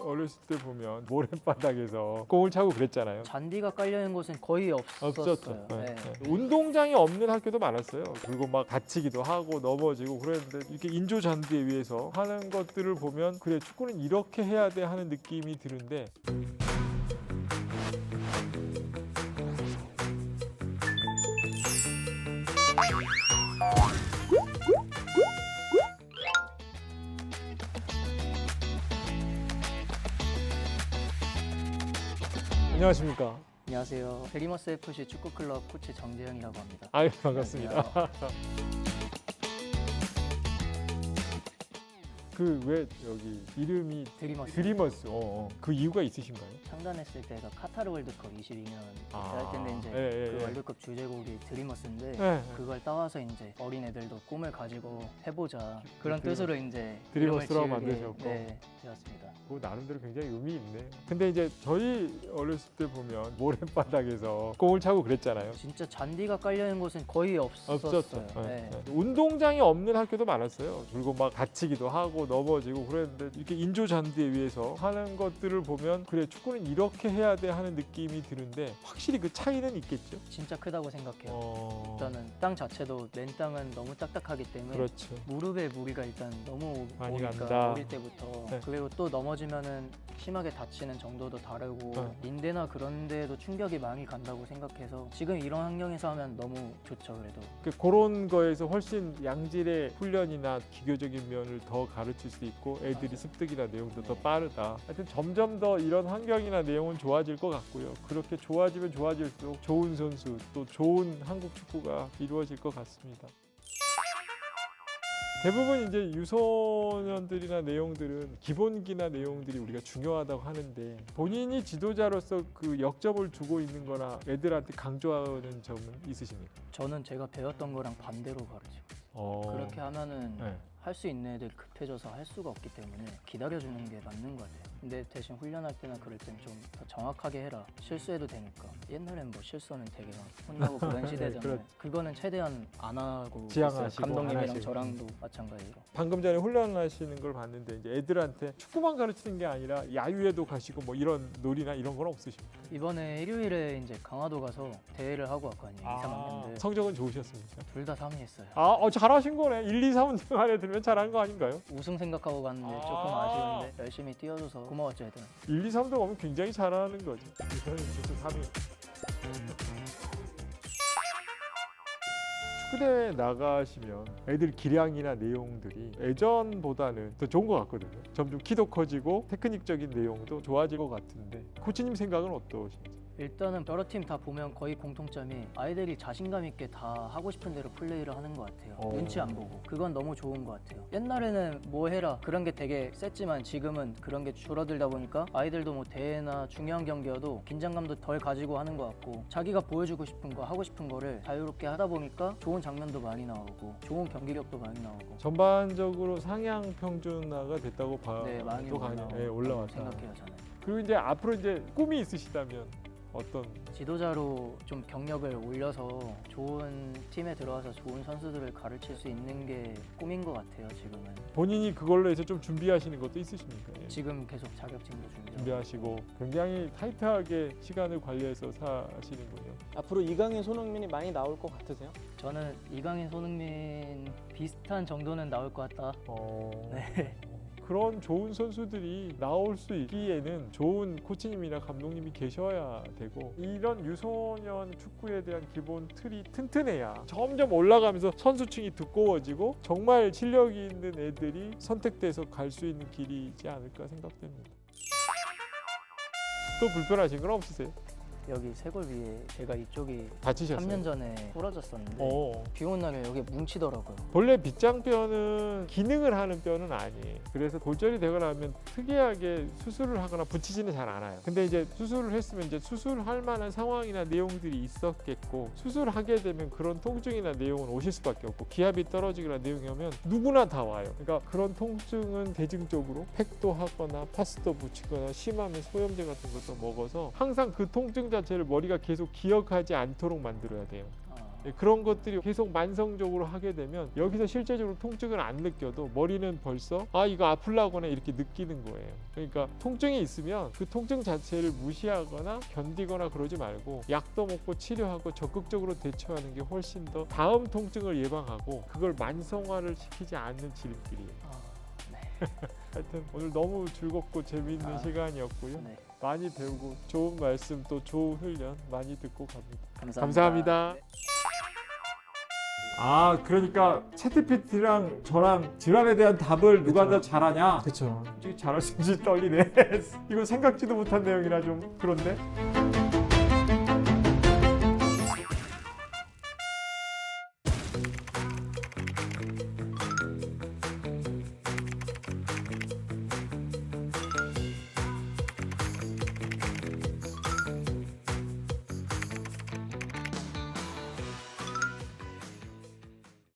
어렸을 때 보면 모래바닥에서 공을 차고 그랬잖아요. 잔디가 깔려 있는 곳은 거의 없었어요. 없었죠. 네, 네. 네. 운동장이 없는 학교도 많았어요. 그리고 막 다치기도 하고 넘어지고 그랬는데 이렇게 인조 잔디에 의해서 하는 것들을 보면 그래 축구는 이렇게 해야 돼 하는 느낌이 드는데 안녕하십니까? 안녕하세요. 베리머스 FC 축구 클럽 코치 정재영이라고 합니다. 아유 반갑습니다. 그 왜 여기 이름이 드리머스. 드리머스 어, 어. 그 이유가 있으신가요? 창단했을 때가 카타르 월드컵 22년 아, 할 텐데 이제 예, 예, 그 예. 월드컵 주제곡이 드리머스인데 네. 그걸 따와서 이제 어린 애들도 꿈을 가지고 해보자 그런 드리- 뜻으로 이제 드리머스라고 이름을 지으게, 만드셨고. 네, 되었습니다. 그 나름대로 굉장히 의미 있네. 근데 이제 저희 어렸을 때 보면 모래바닥에서 공을 차고 그랬잖아요. 진짜 잔디가 깔려 있는 곳은 거의 없었어요. 없었죠. 네. 네. 운동장이 없는 학교도 많았어요. 그리고 막 다치기도 하고 넘어지고 그랬는데 이렇게 인조 잔디에 의해서 하는 것들을 보면 그래 축구는 이렇게 해야 돼 하는 느낌이 드는데 확실히 그 차이는 있겠죠. 진짜 크다고 생각해요. 어... 일단은 땅 자체도 맨 땅은 너무 딱딱하기 때문에 그렇죠. 무릎에 무리가 일단 너무 많이 오니까 간다. 어릴 때부터 네. 그리고 또 넘어지면은 심하게 다치는 정도도 다르고 네. 인대나 그런 데에도 충격이 많이 간다고 생각해서 지금 이런 환경에서 하면 너무 좋죠 그래도 그 그런 거에서 훨씬 양질의 훈련이나 기교적인 면을 더 가르칠 수 있고 애들이. 습득이나 내용도 더 네. 빠르다. 하여튼 점점 더 이런 환경이나 내용은 좋아질 것 같고요. 그렇게 좋아지면 좋아질수록 좋은 선수 또 좋은 한국 축구가 이루어질 것 같습니다. 대부분 이제 유소년들이나 내용들은 기본기나 내용들이 우리가 중요하다고 하는데 본인이 지도자로서 그 역점을 두고 있는 거나 애들한테 강조하는 점은 있으십니까? 저는 제가 배웠던 거랑 반대로 가르치고 어. 그렇게 하면은 네. 할 수 있는 애들 급해져서 할 수가 없기 때문에 기다려주는 게 맞는 것 같아요. 근데 대신 훈련할 때나 그럴 땐좀더 정확하게 해라. 실수해도 되니까. 옛날엔 뭐 실수는 되게 막 혼나고 그런 시대잖아요. 그렇- 그거는 최대한 안 하고 지양하시고 있어요. 감독님이랑 안 하시고. 저랑도 마찬가지로. 방금 전에 훈련하시는 걸 봤는데 이제 애들한테 축구만 가르치는 게 아니라 야유회도 가시고 뭐 이런 놀이나 이런 건 없으십니까? 이번에 일요일에 이제 강화도 가서 대회를 하고 왔거든요. 2, 3학년들. 성적은 좋으셨습니까? 둘 다 3위 했어요. 아, 어, 잘하신 거네. 1, 2, 3등 안에 들면 잘한 거 아닌가요? 우승 생각하고 갔는데 아. 조금 아쉬운데 열심히 뛰어줘서 고마웠죠 애들은. 1, 2, 3등 오면 굉장히 잘하는 거죠. 저는 진짜 3위. 축구대회 나가시면 애들 기량이나 내용들이 예전보다는 더 좋은 것 같거든요. 점점 키도 커지고 테크닉적인 내용도 좋아질 것 같은데 코치님 생각은 어떠신지? 일단은 여러 팀 다 보면 거의 공통점이 아이들이 자신감 있게 다 하고 싶은 대로 플레이를 하는 것 같아요. 어. 눈치 안 보고 그건 너무 좋은 것 같아요. 옛날에는 뭐 해라 그런 게 되게 셌지만 지금은 그런 게 줄어들다 보니까 아이들도 뭐 대회나 중요한 경기여도 긴장감도 덜 가지고 하는 것 같고 자기가 보여주고 싶은 거 하고 싶은 거를 자유롭게 하다 보니까 좋은 장면도 많이 나오고 좋은 경기력도 많이 나오고 전반적으로 상향 평준화가 됐다고 봐도 네 많이 올라오고 예, 올라왔다. 생각해요 저는. 그리고 이제 앞으로 이제 꿈이 있으시다면 어떤 지도자로 좀 경력을 올려서 좋은 팀에 들어와서 좋은 선수들을 가르칠 수 있는 게 꿈인 것 같아요 지금은 본인이 그걸로 해서 좀 준비하시는 것도 있으십니까? 예. 지금 계속 자격증도 준비 준비하시고 굉장히 타이트하게 시간을 관리해서 사시는군요. 앞으로 이강인, 손흥민이 많이 나올 것 같으세요? 저는 이강인 손흥민 비슷한 정도는 나올 것 같다 어... 네. 그런 좋은 선수들이 나올 수 있기에는 좋은 코치님이나 감독님이 계셔야 되고 이런 유소년 축구에 대한 기본 틀이 튼튼해야 점점 올라가면서 선수층이 두꺼워지고 정말 실력이 있는 애들이 선택돼서 갈 수 있는 길이지 않을까 생각됩니다. 또 불편하신 건 없으세요? 여기 쇄골 위에 제가 이쪽이 다치셨어요? 3년 전에 부러졌었는데 어. 비 오는 날에 여기 뭉치더라고요 본래 빗장뼈는 기능을 하는 뼈는 아니에요. 그래서 골절이 되거나 하면 특이하게 수술을 하거나 붙이지는 잘 않아요. 근데 이제 수술을 했으면 이제 수술할 만한 상황이나 내용들이 있었겠고 수술하게 되면 그런 통증이나 내용은 오실 수밖에 없고 기압이 떨어지거나 내용이 오면 누구나 다 와요. 그러니까 그런 통증은 대증적으로 팩도 하거나 파스도 붙이거나 심하면 소염제 같은 것도 먹어서 항상 그 통증 자체를 머리가 계속 기억하지 않도록 만들어야 돼요. 아, 예, 그런 것들이 계속 만성적으로 하게 되면 여기서 실제적으로 통증을 안 느껴도 머리는 벌써 아 이거 아플라거나 이렇게 느끼는 거예요. 그러니까 통증이 있으면 그 통증 자체를 무시하거나 견디거나 그러지 말고 약도 먹고 치료하고 적극적으로 대처하는 게 훨씬 더 다음 통증을 예방하고 그걸 만성화를 시키지 않는 질병이에요. 아, 네. 하여튼 오늘 너무 즐겁고 재미있는 아, 시간이었고요. 네. 많이 배우고 좋은 말씀 또 좋은 훈련 많이 듣고 갑니다. 감사합니다. 감사합니다. 네. 아 그러니까 채트피트랑 저랑 질환에 대한 답을 누가 더 잘하냐? 그렇죠. 잘할 수 있는지 떨리네. 이거 생각지도 못한 내용이라 좀 그런데.